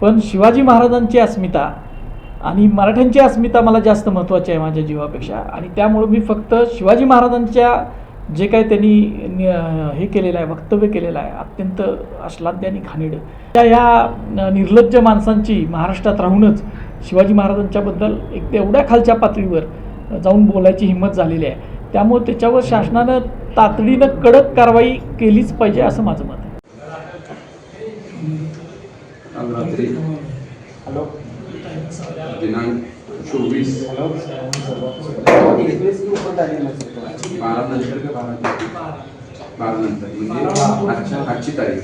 पण शिवाजी महाराजांची अस्मिता आणि मराठ्यांची अस्मिता मला जास्त महत्त्वाची आहे माझ्या जीवापेक्षा. आणि त्यामुळं मी फक्त शिवाजी महाराजांच्या जे काही त्यांनी हे केलेलं आहे वक्तव्य केलेलं आहे अत्यंत अश्लाद्य आणि घाणेरडं. त्या ह्या निर्लज्ज माणसांची महाराष्ट्रात राहूनच शिवाजी महाराजांच्याबद्दल एक तेवढ्या खालच्या पातळीवर जाऊन बोलायची हिंमत झालेली आहे. त्यामुळे त्याच्यावर शासनानं तातडीनं कडक कारवाई केलीच पाहिजे असं माझं मत आहे. काल रात्री दिनांक चोवीस बारा नंतर का बारा बारा नंतर म्हणजे आजच्या आजची तारीख।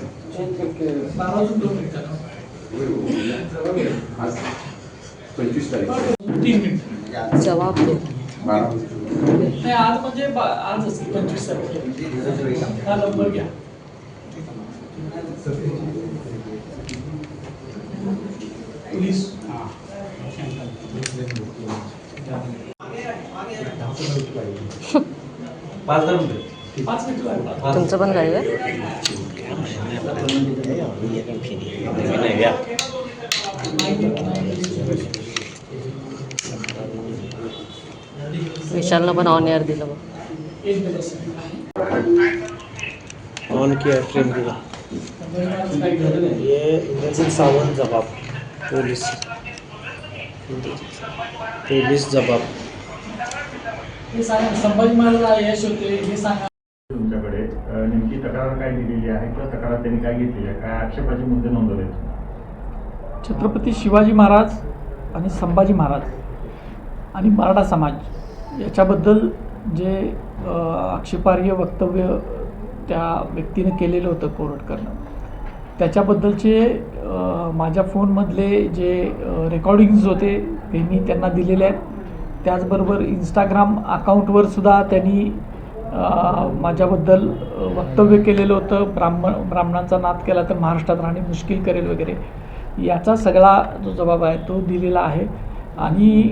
आज पंचवीस तारीख। तीन मिनिट। जवाब दो। बारा नाही आज म्हणजे आजच पंचवीस तारखेला हा। नंबर घ्या पाच मिनिट लागतात तुमचं पण आहे? विशालनं पण ऑन एअर दिलं बघ. ऑन किया ट्रेन ये इंद्रजित सावंत जबाब पोलीस. पोलीस जबाब. हे सांगा संभाजी महाराज यश होते हे सांगा. तुमच्याकडे नेमकी तक्रार काय दिलेली आहे किंवा तक्रार त्यांनी काय घेतलेली आहे? काय आक्षेपाचे मुद्दे नोंदवले आहेत? छत्रपती शिवाजी महाराज आणि संभाजी महाराज आणि मराठा समाज याच्याबद्दल जे आक्षेपार्ह वक्तव्य त्या व्यक्तीने केलेलं होतं कोरटकरनं त्याच्याबद्दलचे माझ्या फोनमधले जे रेकॉर्डिंग्ज होते ते मी त्यांना दिलेले आहेत. त्याचबरोबर इंस्टाग्राम अकाउंटवर सुद्धा त्यांनी माझ्याबद्दल वक्तव्य केलेलं होतं. ब्राह्मण ब्राह्मणांचा नाद केला तर महाराष्ट्रात राहणे मुश्किल करेल वगैरे. याचा सगळा जो जबाब आहे तो दिलेला आहे. आणि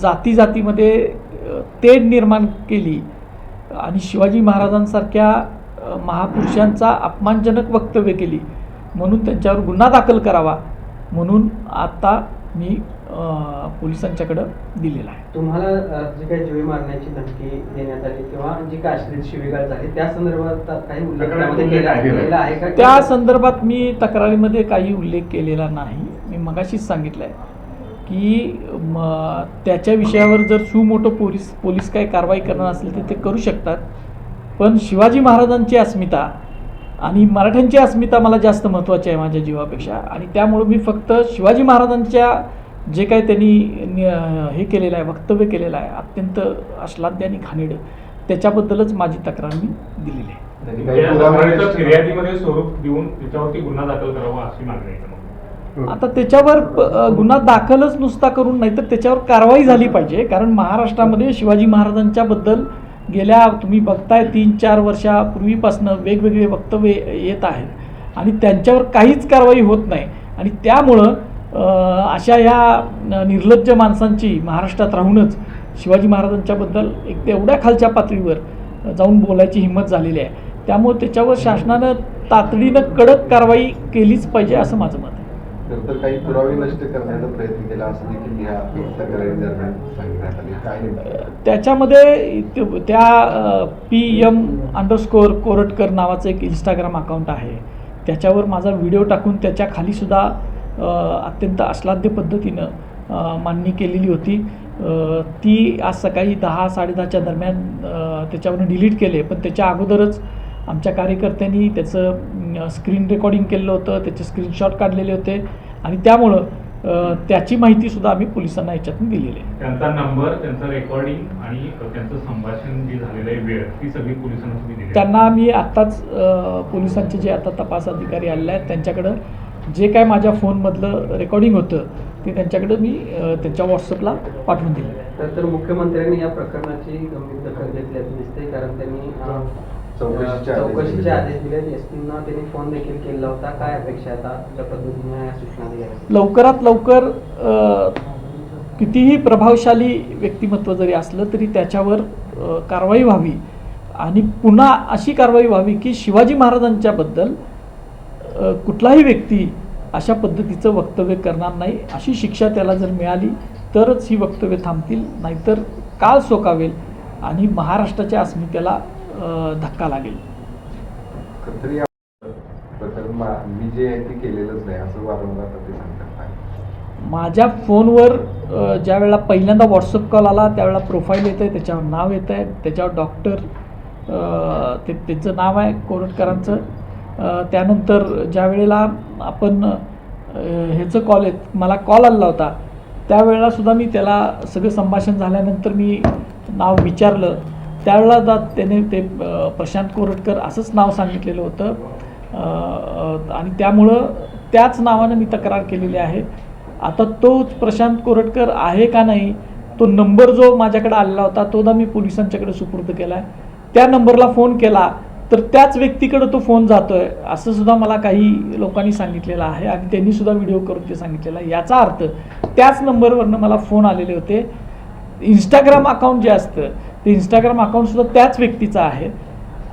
जाती जातीमध्ये तेढ निर्माण केली. आणि शिवाजी महाराजांसारख्या महापुरुषांचा अपमानजनक वक्तव्य केली. म्हणून त्यांच्यावर गुन्हा दाखल करावा. म्हणून आत्ता मी पोलिसांच्याकडं दिलेला आहे. तुम्हाला जी काही जीवे मारण्याची धमकी देण्यात आली किंवा जी काही अश्लील शिवीगाळ झाली त्या संदर्भात काही उल्लेख त्या संदर्भात मी तक्रारीमध्ये काही उल्लेख केलेला नाही. मी मगाशीच सांगितलं आहे की म त्याच्या विषयावर जर सुमोठं पोलीस पोलीस काही कारवाई करणार असेल तर ते करू शकतात. पण शिवाजी महाराजांची अस्मिता आणि मराठ्यांची अस्मिता मला जास्त महत्त्वाची आहे माझ्या जीवापेक्षा. आणि त्यामुळं मी फक्त शिवाजी महाराजांच्या जे काही त्यांनी हे केलेलं आहे वक्तव्य केलेलं आहे अत्यंत अश्लाद्य आणि घाणेरडं त्याच्याबद्दलच माझी तक्रार मी दिलेली आहे. या तक्रारीचं फिर्यादीमध्ये स्वरूप देऊन त्याच्यावरती गुन्हा दाखल करावा अशी मागणी आहे मग? आता त्याच्यावर गुन्हा दाखलच नुसता करून नाही तर त्याच्यावर कारवाई झाली पाहिजे. कारण महाराष्ट्रामध्ये शिवाजी महाराजांच्या बद्दल गेल्या तुम्ही बघताय तीन चार वर्षापूर्वीपासनं वेगवेगळे वक्तव्य येत आहेत. आणि त्यांच्यावर काहीच कारवाई होत नाही. आणि त्यामुळं अशा ह्या निर्लज्ज माणसांची महाराष्ट्रात राहूनच शिवाजी महाराजांच्याबद्दल एक तेवढ्या खालच्या पातळीवर जाऊन बोलायची हिंमत झालेली आहे. त्यामुळे त्याच्यावर शासनानं तातडीनं कडक कारवाई केलीच पाहिजे असं माझं मत आहे. नंतर काही पुरावे नष्ट करण्याचा प्रयत्न केला असं देखील या तक्रारी दरम्यान सांगण्यात आले. काय नेमकं? त्याच्यामध्ये त्या पी एम अंडरस्कोअर कोरटकर नावाचं एक इंस्टाग्राम अकाउंट आहे. त्याच्यावर माझा व्हिडिओ टाकून त्याच्या खालीसुद्धा अत्यंत अश्लाद्य पद्धतीनं मांडणी केलेली होती. ती आज सकाळी दहा साडेदहाच्या दरम्यान त्याच्यावरून डिलीट केले. पण त्याच्या अगोदरच आमच्या कार्यकर्त्यांनी त्याचं स्क्रीन रेकॉर्डिंग केलेलं होतं. त्याचे स्क्रीनशॉट काढलेले होते. आणि त्यामुळं त्याची माहितीसुद्धा आम्ही पोलिसांना याच्यातून दिलेली आहे. त्यांचा नंबर त्यांचं रेकॉर्डिंग आणि त्यांचं संभाषण जे झालेलं आहे वेळ ती सगळी पोलिसांना. त्यांना मी आत्ताच पोलिसांचे जे आता तपास अधिकारी आलेले आहेत त्यांच्याकडं जे काय माझ्या फोनमधलं रेकॉर्डिंग होतं ते त्यांच्याकडं मी त्यांच्या व्हॉट्सअपला पाठवून दिलं. तर- तर मुख्यमंत्र्यांनी या प्रकरणाची गंभीर दखल घेतल्याचं दिसते कारण त्यांनी चौकशीचे आदेश दिले. एस पींना त्यांनी फोन देखील केला होता. काय अपेक्षा आहे आता? त्या पद्धतीने या सूचना दिल्या? लवकरात लवकर कितीही प्रभावशाली व्यक्तिमत्व जरी असलं तरी त्याच्यावर कारवाई व्हावी. आणि पुन्हा अशी कारवाई व्हावी की शिवाजी महाराजांच्याबद्दल कुठलाही व्यक्ती अशा पद्धतीचं वक्तव्य करणार नाही अशी शिक्षा त्याला जर मिळाली तरच ही वक्तव्य थांबतील नाहीतर काळ सोकावेल आणि महाराष्ट्राच्या अस्मितेला धक्का लागेल तरी प्रकरण मा- मी जे आहे ते केलेलंच नाही असं वारंवार आता ते सांगतात आहे. माझ्या फोनवर ज्या वेळेला पहिल्यांदा व्हॉट्सअप कॉल आला त्यावेळेला प्रोफाईल येतं आहे त्याच्यावर नाव येतं आहे त्याच्यावर डॉक्टर ते त्यांचं नाव आहे कोरटकरांचं त्यानंतर ज्या वेळेला आपण ह्याचं कॉल येत मला कॉल आला होता त्यावेळेला सुद्धा मी त्याला सगळं संभाषण झाल्यानंतर मी नाव विचारलं. त्यावेळेला दा त्याने ते प्रशांत कोरटकर असंच नाव सांगितलेलं होतं. आणि त्यामुळं त्याच नावानं मी तक्रार केलेली आहे. आता तोच प्रशांत कोरटकर आहे का नाही तो नंबर जो माझ्याकडे आलेला होता तोदा मी पोलिसांच्याकडे सुपूर्द केला आहे त्या नंबरला फोन केला. तर त्याच व्यक्तीकडे तो फोन जातोय असं सुद्धा मला काही लोकांनी सांगितलेलं आहे आणि त्यांनी सुद्धा व्हिडिओ करून ते सांगितलेला आहे. याचा अर्थ त्याच नंबरवरनं मला फोन आलेले होते. इंस्टाग्राम अकाउंट जे असतं ते इंस्टाग्राम अकाउंटसुद्धा त्याच व्यक्तीचं आहे.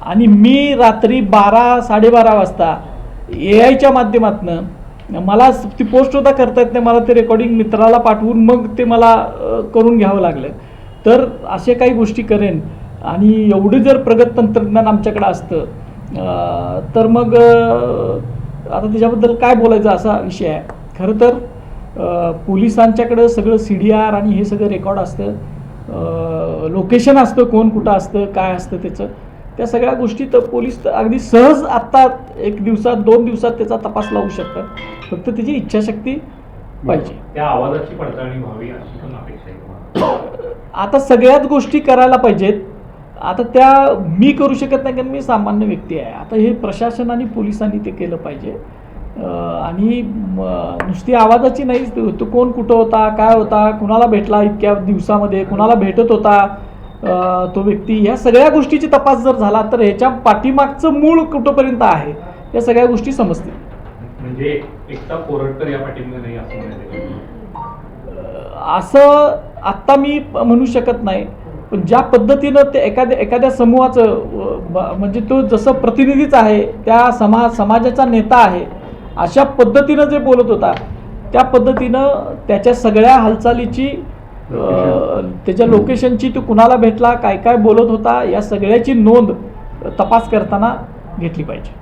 आणि मी रात्री बारा साडेबारा वाजता ए आयच्या माध्यमातनं मला ती पोस्ट सुद्धा करता येत नाही मला ते रेकॉर्डिंग मित्राला पाठवून मग ते मला करून घ्यावं लागलं. तर असे काही गोष्टी करेन. आणि एवढं जर प्रगत तंत्रज्ञान आमच्याकडं असतं तर मग आता त्याच्याबद्दल काय बोलायचं असा विषय आहे. खरं तर पोलिसांच्याकडं सगळं सी डी आर आणि हे सगळं रेकॉर्ड असतं. लोकेशन असतं कोण कुठं असतं काय असतं त्याचं. त्या सगळ्या गोष्टी तर पोलीस तर अगदी सहज आत्ता एक दिवसात दोन दिवसात त्याचा तपास लावू शकतात. फक्त त्याची इच्छाशक्ती पाहिजे. त्या आवाजाची पडताळणी व्हावी अशी पण अपेक्षा आहे आता सगळ्याच गोष्टी करायला पाहिजेत. आता त्या मी करू शकत नाही कारण मी सामान्य व्यक्ती आहे. आता हे प्रशासन आणि पोलिसांनी ते केलं पाहिजे. आणि नुसती आवाजाची नाही तो कोण कुठं होता काय होता कुणाला भेटला इतक्या दिवसामध्ये कुणाला भेटत होता? तो व्यक्ती ह्या सगळ्या गोष्टीची तपास जर झाला तर ह्याच्या पाठीमागचं मूळ कुठंपर्यंत आहे? या सगळ्या गोष्टी समजतील. म्हणजे एकटा कोरटकर या पाठीमध्ये नाही असं असं आत्ता मी म्हणू शकत नाही. पण ज्या पद्धतीनं ते एखाद्या एखाद्या समूहाचं म्हणजे तो जसं प्रतिनिधीच आहे त्या समा समाजाचा नेता आहे अशा पद्धतीनं जे बोलत होता त्या पद्धतीनं त्याच्या सगळ्या हालचालीची त्याच्या लोकेशनची तो कुणाला भेटला काय काय बोलत होता या सगळ्याची नोंद तपास करताना घेतली पाहिजे.